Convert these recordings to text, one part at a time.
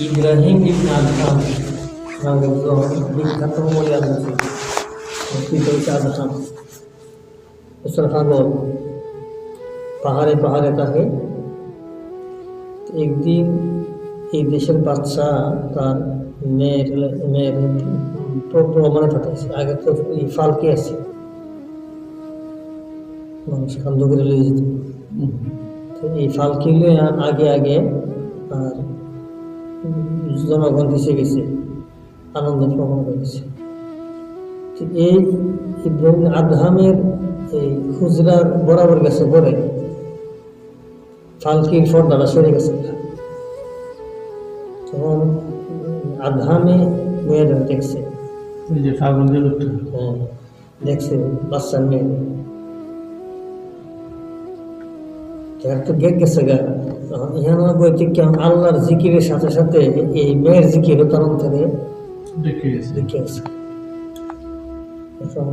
ইব্রাহিম ইবনে Adham নামে একজন বিখ্যাত মরিয়াল আছে পিতা হচ্ছে আদহাম এছাড়া পাগল পাহাড়ে পাহাড়ে থাকে একদিন এই দেশের বাচ্চা তার মেয়ের মেয়ের প্রমাণে পাঠাইছে আগে তো এই ফালকে আছে মানুষ কান্দ করে লিয়ে যেত তো এই ফালকে লিয়ে আগে আগে আর জনগণ পিছিয়ে গেছে আনন্দ প্রমাণ করেছে। এই ইব্রাহিম আদহামের এই খুচরার বরাবর গেছে পরে ফালকির ফর্দাটা সরে গেছে। তখন আদহামে মেয়েরা দেখছে। হ্যাঁ, দেখছে বাচ্চার মেয়ে। তার তো গেট গেছে গা তখন ইহানা বইতে কেমন আল্লাহর জিকিরের সাথে সাথে এই মেয়ের জিকিরও তার থেকে দেখে গেছে এখন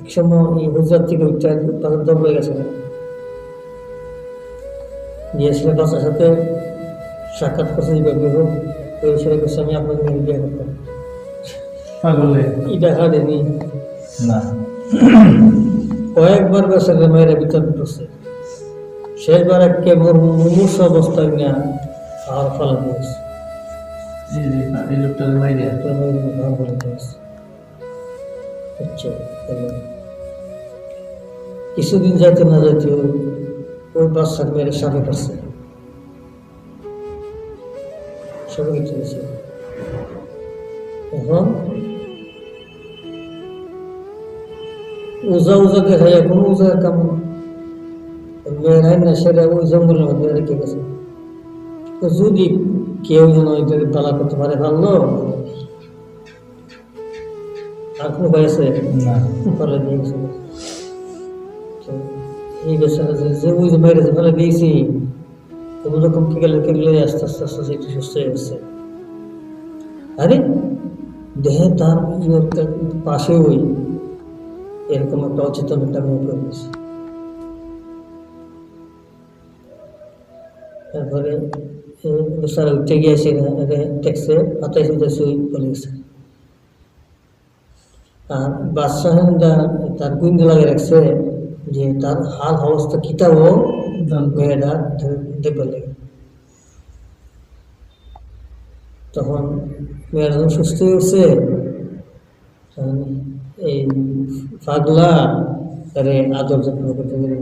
এক সময় এই হুজার থেকে উঠতে তাদের দৌড়ে গেছে। গিয়েছিল বাচ্চার সাথে সাক্ষাৎ করছে হোক ওই ছেলে করছে আমি আপনাকে মেয়ে বিয়ে করতাম। দেখা দেয়নি। না। কয়েকবার বেসারে মেয়েরা বিতরণ করছে। শেষবার একে মোর মুমূর্ষ অবস্থায় না আর ফলা দিয়েছে কিছুদিন যাইতে না যাইতে ওই বাচ্চার মেয়ের সাপে পারছে সবাই এখন উজা উজা দেখাই এখন উজা কাম মেয়েরাই না সেটা ওই জঙ্গলের মধ্যে রেখে গেছে তো যদি কেউ যেন এটাকে তালা করতে পারে ভালো আর কোনো উপায় আছে না ফলে দিয়েছে তো এই বেচারা যে যে ওই যে বাইরে যে ফলে দিয়েছি কোনো রকম কি গেলে কে গেলে আস্তে আস্তে আস্তে আস্তে একটু সুস্থ হয়ে গেছে আরে দেহে তার ইয়ের কা- পাশে ওই এরকম একটা অচেতন একটা মেয়ে করে দিয়েছে তারপরে বেচারা উঠে গিয়েছে ট্যাক্সে হাতাইছে উঠেছে ওই বলে গেছে। আর বাদশাহিনরা তার গুইন্দা লাগে রাখছে যে তার হাল অবস্থা কিতাবও দান মেয়েরা দেখবে তখন মেয়েরা যখন সুস্থ হয়ে উঠছে এই পাগলা আদর যত্ন করতে গেলে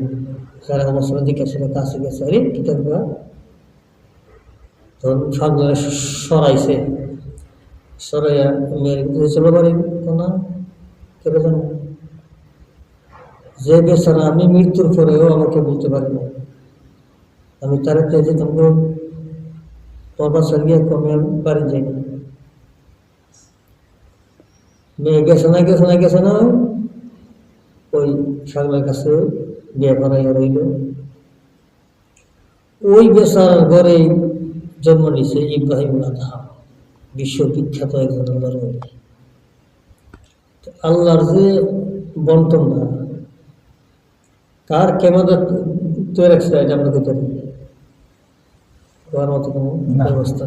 সারা অবস্থা দিকে সেটা কাছে গেছে আরে কিতাব তখন পাগলা সরাইছে। সরাইয়া মেয়ের চলে পারি না কেন? জানো যে বেচারা আমি মৃত্যুর পরেও আমাকে বলতে পারি না। আমি তারা পেয়েছি তোমাকে তোমার গিয়ে কমে বাড়ি যাই না। মেয়ে গেছে না গেছে না গেছে না। ওই সাগলার কাছে বিয়ে করাইয়া রইল। ওই বেচার ঘরেই জন্ম নিছে ইব্রাহিম আদহাম বিশ্ববিখ্যাত একজন আল্লাহর আল্লাহর যে বন্টন না কার কেমন তৈরি রাখছে এটা আমরা দিতে পারি। ব্যবস্থা